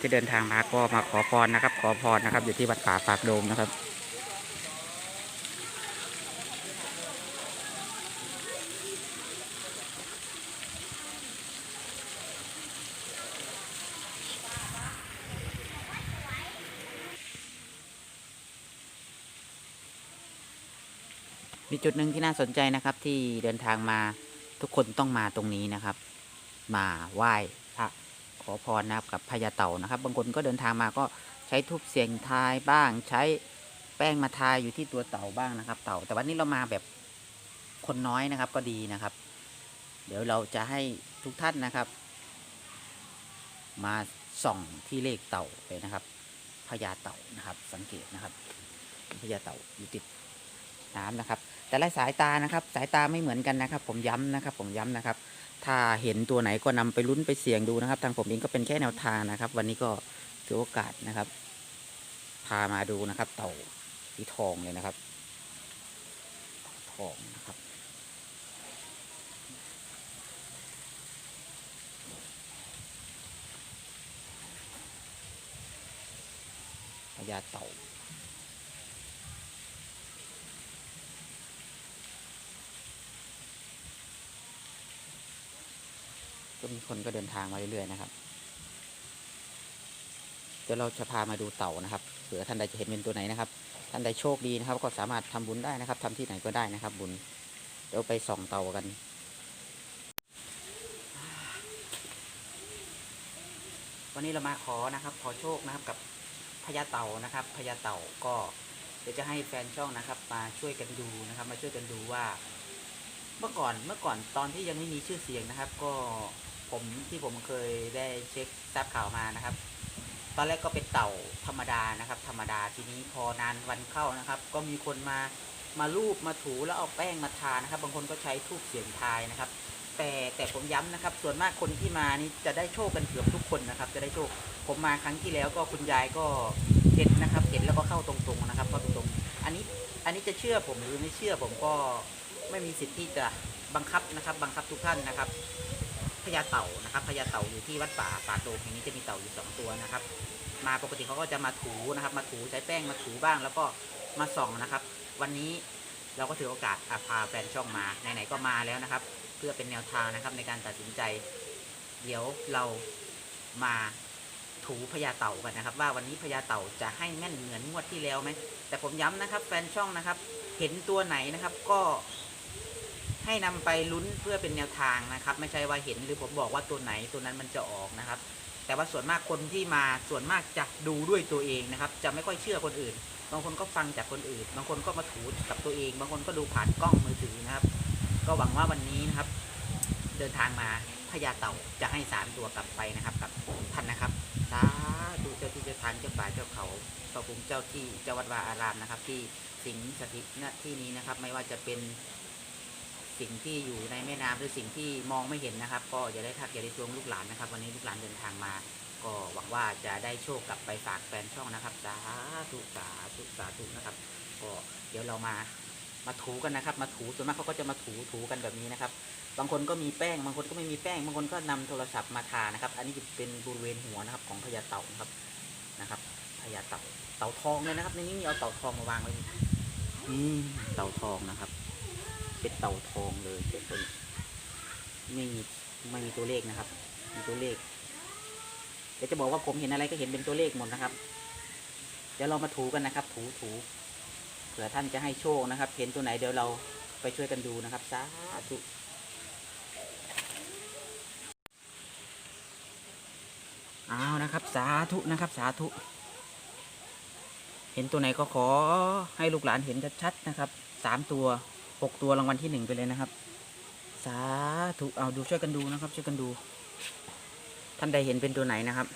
ที่เดินทางมาก็มาขอพรนะครับ ขอพรนะครับ อยู่ที่วัดป่าปากโดมนะครับมีจุดหนึ่งที่น่าสนใจนะครับที่เดินทางมาทุกคนต้องมาตรงนี้นะครับ มาไหว้ อพรนะครับกับพญาเต่านะครับ บางคนก็เดินทางมาก็ใช้ทูบเสียงทายบ้าง ใช้แป้งมาทายอยู่ที่ตัวเต่าบ้างนะครับ เต่า แต่วันนี้เรามาแบบคนน้อยนะครับก็ดีนะครับ เดี๋ยวเราจะให้ทุกท่านนะครับ มาส่องที่เลขเต่าเลยนะครับพญาเต่านะครับ สังเกตนะครับพญาเต่าอยู่ติดน้ำนะครับ แต่ละสายตานะครับ สายตาไม่เหมือนกันนะครับ ผมย้ำนะครับ ผมย้ำนะครับ ถ้าเห็นตัวไหนก็นำไปลุ้นไปเสี่ยงดูนะครับ ทางผมเองก็เป็นแค่แนวทางนะครับ วันนี้ก็ถือโอกาสนะครับ พามาดูนะครับ เต่าสีทองเลยนะครับทองนะครับพญาเต่า ก็ มีคนก็เดินทางมาเรื่อยๆนะครับ เดี๋ยวเราจะพามาดูเต่านะครับเผื่อท่านใดจะเห็นเป็นตัวไหนนะครับ ท่านใดโชคดีนะครับ ก็สามารถทำบุญได้นะครับทำที่ไหนก็ได้นะครับ บุญเดี๋ยวไปส่องเต่ากันวันนี้เรามาขอนะครับ ขอโชคนะครับกับพญาเต่านะครับพญาเต่าก็เดี๋ยวจะให้แฟนช่องนะครับ มาช่วยกันดูนะครับ มาช่วยกันดูว่า เมื่อก่อนเมื่อก่อนตอนที่ยังไม่มีชื่อเสียงนะครับ ก็ ผมที่ผมเคยได้เช็คทราบข่าวมานะครับ ตอนแรกก็เป็นเต่าธรรมดานะครับ ธรรมดาทีนี้พอนานวันเข้านะครับ ก็มีคนมามาลูบมาถูแล้วเอาแป้งมาทานะครับ บางคนก็ใช้ทูบเสียงทายนะครับ แต่แต่ผมย้ำนะครับ ส่วนมากคนที่มานี่จะได้โชคกันเกือบทุกคนนะครับ จะได้โชคผมมาครั้งที่แล้วก็คุณยายก็เห็นนะครับเห็นแล้วก็เข้าตรงๆนะครับเข้าตรงๆอันนี้อันนี้จะเชื่อผมหรือไม่เชื่อผมก็ไม่มีสิทธิ์ที่จะบังคับนะครับ บังคับทุกท่านนะครับ พญาเต่านะครับพญาเต่าอยู่ที่วัดป่าป่าโดแห่งนี้จะมีเต่าอยู่สองตัวนะครับ มาปกติเขาก็จะมาถูนะครับ มาถูใช้แป้งมาถูบ้าง แล้วก็มาส่องนะครับ วันนี้เราก็ถือโอกาสอะพาแฟนช่องมาไหนๆก็มาแล้วนะครับ เพื่อเป็นแนวทางนะครับในการตัดสินใจ เดี๋ยวเรามาถูพญาเต่ากันนะครับ ว่าวันนี้พญาเต่าจะให้แม่นเหมือนงวดที่แล้วไหมแต่ผมย้ำนะครับ แฟนช่องนะครับ เห็นตัวไหนนะครับก็ ให้นำไปลุ้นเพื่อเป็นแนวทางนะครับ ไม่ใช่ว่าเห็นหรือผมบอกว่าตัวไหนตัวนั้นมันจะออกนะครับ แต่ว่าส่วนมากคนที่มาส่วนมากจะดูด้วยตัวเองนะครับ จะไม่ค่อยเชื่อคนอื่น บางคนก็ฟังจากคนอื่น บางคนก็มาถูกับตัวเอง บางคนก็ดูผ่านกล้องมือถือนะครับ ก็หวังว่าวันนี้นะครับ เดินทางมาพญาเต่าจะให้สามตัวกลับไปนะครับกับท่านนะครับสาธุเจ้าที่เจ้าทางเจ้าป่าเจ้าเขาพระภูมิเจ้าที่เจ้าวัดวาอารามนะครับ ที่สิงสถิตณที่นี้นะครับ ไม่ว่าจะเป็น สิ่งที่อยู่ในแม่น้ำหรือสิ่งที่มองไม่เห็นนะครับ ก็อย่าได้ทักอย่าได้ทวงลูกหลานนะครับ วันนี้ลูกหลานเดินทางมา ก็หวังว่าจะได้โชคกลับไปฝากแฟนช่องนะครับสาธุสาธุสาธุนะครับ ก็เดี๋ยวเรามามาถูกันนะครับ มาถูส่วนมากเขาก็จะมาถูถูกันแบบนี้นะครับ บางคนก็มีแป้ง บางคนก็ไม่มีแป้ง บางคนก็นำโทรศัพท์มาทานะครับ อันนี้จะเป็นบริเวณหัวนะครับ ของพญาเต่านะครับนะครับพญาเต่าเต่าทองเลยนะครับ ในนี้มีเอาเต่าทองมาวางไว้นี่เต่าทองนะครับ เป็นเต่าทองเลยเป็นต้นไม่มีไม่มีตัวเลขนะครับ มีตัวเลขเดี๋ยวจะบอกว่าผมเห็นอะไรก็เห็นเป็นตัวเลขหมดนะครับ เดี๋ยวเรามาถูกันนะครับ ถูถูเผื่อท่านจะให้โชคนะครับ เห็นตัวไหนเดี๋ยวเราไปช่วยกันดูนะครับสาธุเอานะครับ สาธุนะครับ สาธุ เห็นตัวไหนก็ขอให้ลูกหลานเห็นชัดๆนะครับสามตัว หกตัวรางวัลที่หนึ่งไปเลยนะครับ สาธุเอาดูช่วยกันดูนะครับ ช่วยกันดู ท่านใดเห็นเป็นตัวไหนนะครับ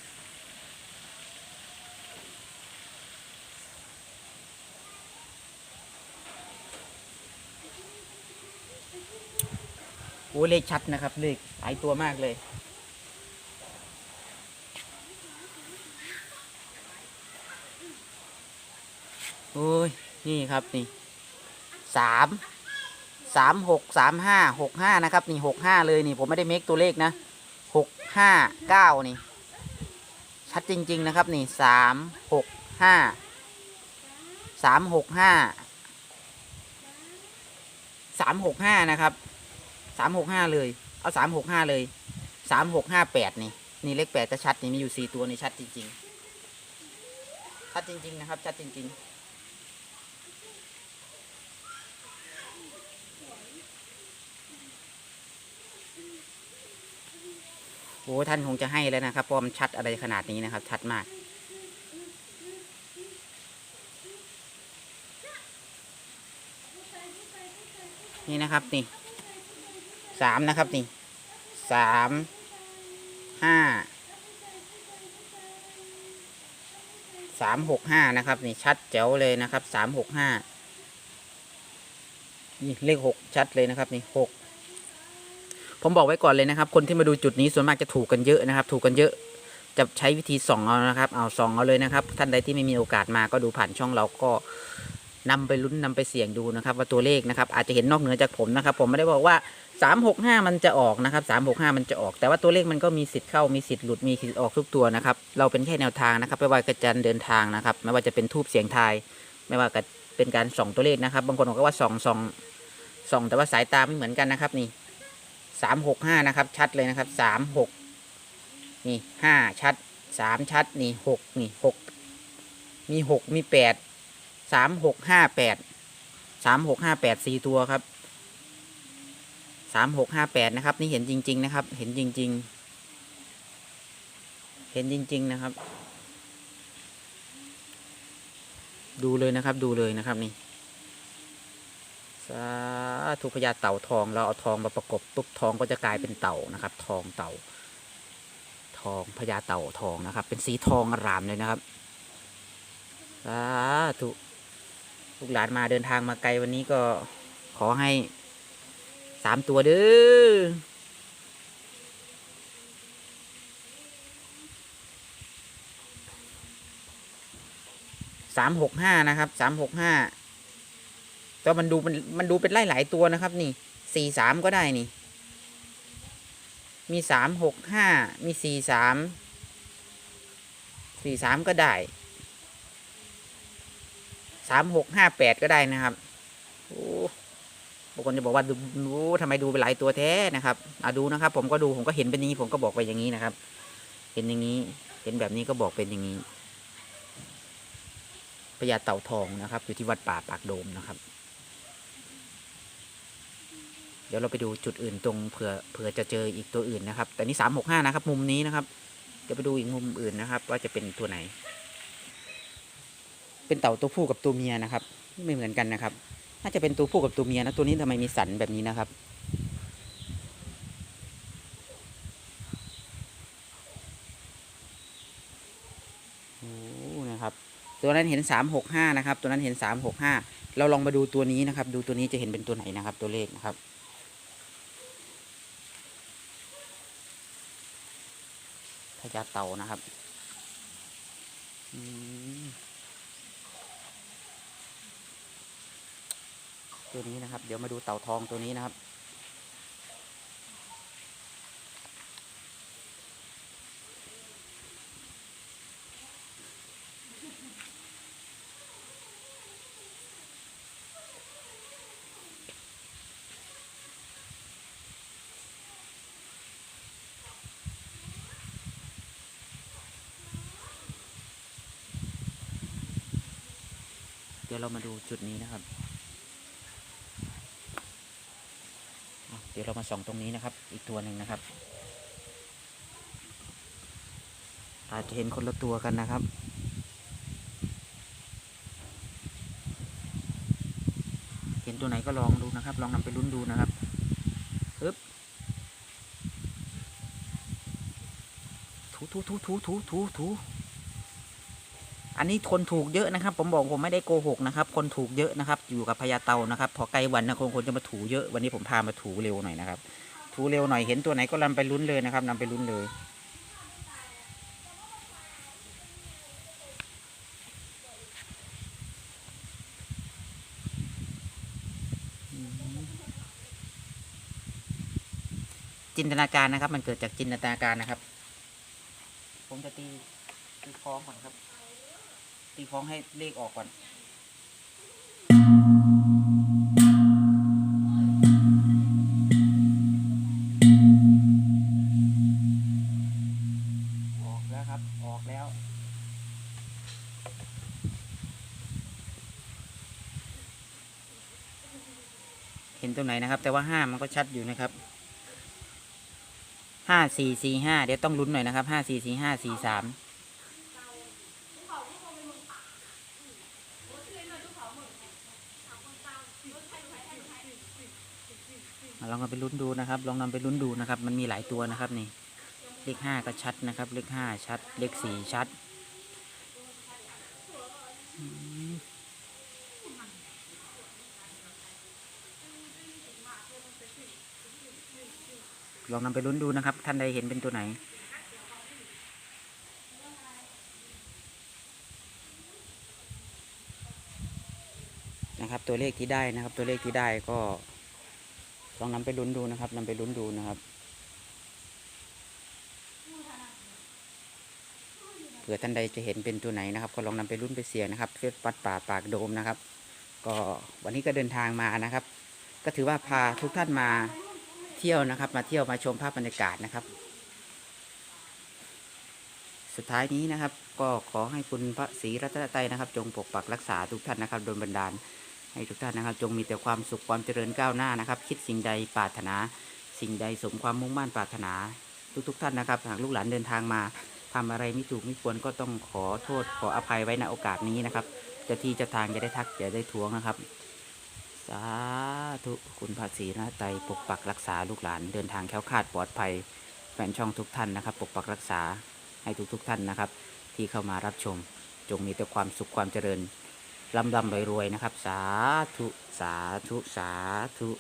โอ้เลขชัดนะครับ เลขหลายตัวมากเลยโอ้ย นี่ครับ นี่สาม สามหกสามห้าหกห้านะครับ นี่หกห้าเลยนี่ผมไม่ได้เมคตัวเลขนะหกห้าเก้านี่ ชัดจริง ๆ นะครับ นี่สามหกห้าสามหกห้าสามหกห้านะครับสามหกห้าเลย เอาสามหกห้าเลยสามหกห้าแปดนี่ นี่เลขแปดจะชัดนี่มีอยู่สี่ตัวนี่ชัดจริง ๆ ชัดจริง ๆ นะครับ ชัดจริง ๆ โอ้ท่านคงจะให้แล้วนะครับเพราะมันชัดอะไรขนาดนี้นะครับ ชัดมาก นี่นะครับนี่สามนะครับนี่สามห้าสามหกห้านะครับ นี่ชัดแจ๋วเลยนะครับสามหกห้านี่เลขหกชัดเลยนะครับ นี่หก ผมบอกไว้ก่อนเลยนะครับ คนที่มาดูจุดนี้ส่วนมากจะถูกกันเยอะนะครับ ถูกกันเยอะจะใช้วิธีส่องเอานะครับ เอาส่องเอาเลยนะครับ ท่านใดที่ไม่มีโอกาสมาก็ดูผ่านช่องเราก็นำไปลุ้นนำไปเสี่ยงดูนะครับ ว่าตัวเลขนะครับ อาจจะเห็นนอกเหนือจากผมนะครับ ผมไม่ได้บอกว่า 365 มันจะออกนะครับ 365 มันจะออก แต่ว่าตัวเลขมันก็มีสิทธิ์เข้ามีสิทธิ์หลุดมีสิทธิ์ออกทุกตัวนะครับ เราเป็นแค่แนวทางนะครับไม่ว่ากระจันเดินทางนะครับ ไม่ว่าจะเป็นทูบเสียงทาย ไม่ว่าจะเป็นการส่องตัวเลขนะครับ บางคนบอกว่าส่องส่องส่องแต่ว่าสายตาไม่เหมือนกันนะครับนี่ สามหกห้านะครับ ชัดเลยนะครับสามหกนี่ห้าชัดสามชัดนี่หกนี่หกมีหกมีแปดสามหกห้าแปดสามหกห้าแปดสี่ตัวครับสามหกห้าแปดนะครับ นี่เห็นจริง ๆ นะครับ เห็นจริง ๆ เห็นจริง ๆ นะครับ ดูเลยนะครับ ดูเลยนะครับนี่ สาธุพญาเต่าทอง เราเอาทองมาประกบปุ๊บทองก็จะกลายเป็นเต่านะครับ ทองเต่า ทองพญาเต่าทองนะครับ เป็นสีทองอรามเลยนะครับสาธุลูกหลานมาเดินทางมาไกลวันนี้ก็ขอให้สามตัวเด้อสามหกห้านะครับสามหกห้า แต่มันดูมันมันดูเป็นไล่หลายตัวนะครับนี่สี่สามก็ได้นี่ มีสามหกห้ามีสี่สามสี่สามก็ได้สามหกห้าแปดก็ได้นะครับโอ้บางคนจะบอกว่าดูทำไมดูเป็นหลายตัวแท้นะครับอะดูนะครับ ผมก็ดูผมก็เห็นเป็นนี้ผมก็บอกไปอย่างนี้นะครับ เห็นอย่างนี้ เห็นแบบนี้ก็บอกเป็นอย่างนี้พญาเต่าทองนะครับ อยู่ที่วัดป่าปากโดมนะครับ ดี๋ยวเราไปดูจุดอื่นตรงเผื่อเผื่อจะเจออีกตัวอื่นนะครับ แต่นี่สามหกห้านะครับ มุมนี้นะครับ เดี๋ยวไปดูอีกมุมอื่นนะครับ ว่าจะเป็นตัวไหน เป็นเต่าตัวผู้กับตัวเมียนะครับ ไม่เหมือนกันนะครับ น่าจะเป็นตัวผู้กับตัวเมียนะตัวนี้ทำไมมีสันแบบนี้นะครับโอ้นะครับตัวนั้นเห็นสามหกห้านะครับ ตัวนั้นเห็นสามหกห้าเราลองมาดูตัวนี้นะครับ ดูตัวนี้จะเห็นเป็นตัวไหนนะครับ ตัวเลขนะครับ ญาเต่านะครับตัวนี้นะครับ เดี๋ยวมาดูเต่าทองตัวนี้นะครับ ดี๋ยวเรามาดูจุดนี้นะครับเดี๋ยวเรามาส่องตรงนี้นะครับ อีกตัวหนึ่งนะครับ อาจจะเห็นคนละตัวกันนะครับเห็นตัวไหนก็ลองดูนะครับ ลองนำไปลุ้นดูนะครับปึ๊บถูถูถูถูถูถูถู อันนี้คนถูกเยอะนะครับ ผมบอกผมไม่ได้โกหกนะครับ คนถูกเยอะนะครับ อยู่กับพญาเต่านะครับ พอไกลวันนะคนคนจะมาถูเยอะ วันนี้ผมพามาถูเร็วหน่อยนะครับ ถูเร็วหน่อยเห็นตัวไหนก็นำไปลุ้นเลยนะครับนำไปลุ้นเลย จินตนาการนะครับ มันเกิดจากจินตนาการนะครับ ผมจะตีตีคล้องก่อนครับ ตีคล้องให้เลขออกก่อนออกแล้วครับออกแล้วเห็นตรงไหนนะครับ แต่ว่าห้ามันก็ชัดอยู่นะครับห้าสี่สี่ห้าเดี๋ยวต้องลุ้นหน่อยนะครับห้าสี่สี่ห้าสี่สาม ลองนำไปลุ้นดูนะครับ ลองนำไปลุ้นดูนะครับ มันมีหลายตัวนะครับนี่ เลขห้าก็ชัดนะครับ เลขห้าชัด เลขสี่ชัด ลองนำไปลุ้นดูนะครับ ท่านใดเห็นเป็นตัวไหนนะครับตัวเลขที่ได้นะครับตัวเลขที่ได้ก็ ลองนำไปลุ้นดูนะครับนำไปลุ้นดูนะครับเผื่อท่านใดจะเห็นเป็นตัวไหนนะครับ ก็ลองนำไปรุ่นไปเสี่ยงนะครับเฟสวัดป่าปากโดมนะครับ ก็วันนี้ก็เดินทางมานะครับ ก็ถือว่าพาทุกท่านมาเที่ยวนะครับ มาเที่ยวมาชมภาพบรรยากาศนะครับ สุดท้ายนี้นะครับ ก็ขอให้คุณพระศรีรัตนตรัยนะครับ จงปกปักรักษาทุกท่านนะครับโดนบันดาล ให้ทุกท่านนะครับ จงมีแต่ความสุขความเจริญก้าวหน้านะครับ คิดสิ่งใดปรารถนา สิ่งใดสมความมุ่งมั่นปรารถนา ทุกๆท่านนะครับหากลูกหลานเดินทางมาทำอะไรไม่ถูกไม่ควรก็ต้องขอโทษขออภัยไว้ในโอกาสนี้นะครับจะที่จะทางจะได้ทักจะได้ทวงนะครับ สาธุคุณพระศรีนะไตปกปักรักษาลูกหลานเดินทางแคล้วคลาดปลอดภัยแฟนช่องทุกท่านนะครับ ปกปักรักษาให้ทุกๆท่านนะครับ ที่เข้ามารับชม จงมีแต่ความสุขความเจริญ ร่ำร่ำรวยรวยนะครับ สาธุ สาธุ สาธุ